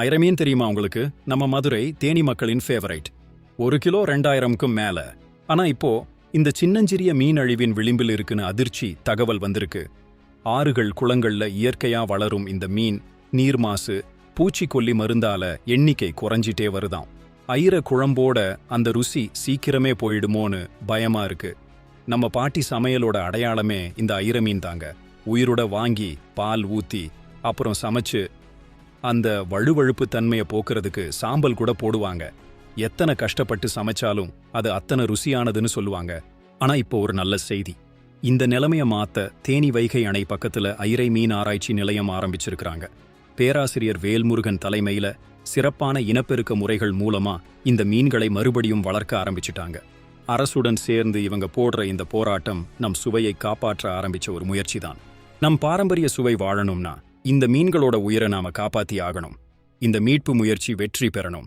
ஐரமீன் தெரியுமா உங்களுக்கு? நம்ம மதுரை தேனி மக்களின் ஃபேவரைட் ஒரு கிலோ ரெண்டாயிரம்க்கும் மேல. ஆனா இப்போ இந்த சின்னஞ்சிறிய மீன் அழிவின் விளிம்பில் இருக்குன்னு அதிர்ச்சி தகவல் வந்திருக்கு. ஆறுகள் குளங்கள்ல இயற்கையா வளரும் இந்த மீன் நீர் மாசு பூச்சிக்கொல்லி மருந்தால எண்ணிக்கை குறைஞ்சிட்டே வருதாம். ஐர குழம்போட அந்த ருசி சீக்கிரமே போயிடுமோன்னு பயமா இருக்கு. நம்ம பாட்டி சமையலோட அடையாளமே இந்த ஐர மீன் தாங்க. உயிரோட வாங்கி பால் ஊத்தி அப்புறம் சமைச்சு அந்த வழுவழுப்பு தன்மையை போக்குறதுக்கு சாம்பல் கூட போடுவாங்க. எத்தனை கஷ்டப்பட்டு சமைச்சாலும் அது அத்தனை ருசியானதுன்னு சொல்லுவாங்க. ஆனா இப்போ ஒரு நல்ல செய்தி. இந்த நிலைமைய மாத்த தேனி வைகை அணை பக்கத்துல ஐரை மீன் ஆராய்ச்சி நிலையம் ஆரம்பிச்சிருக்கிறாங்க. பேராசிரியர் வேல்முருகன் தலைமையில சிறப்பான இனப்பெருக்க முறைகள் மூலமா இந்த மீன்களை மறுபடியும் வளர்க்க ஆரம்பிச்சிட்டாங்க. அரசுடன் சேர்ந்து இவங்க போடுற இந்த போராட்டம் நம் சுவையை காப்பாற்ற ஆரம்பிச்ச ஒரு முயற்சிதான். நம் பாரம்பரிய சுவை வாழணும்னா இந்த மீன்களோட உயிரை நாம காப்பாத்தி ஆகணும் இந்த மீட்பு முயற்சி வெற்றி பெறணும்.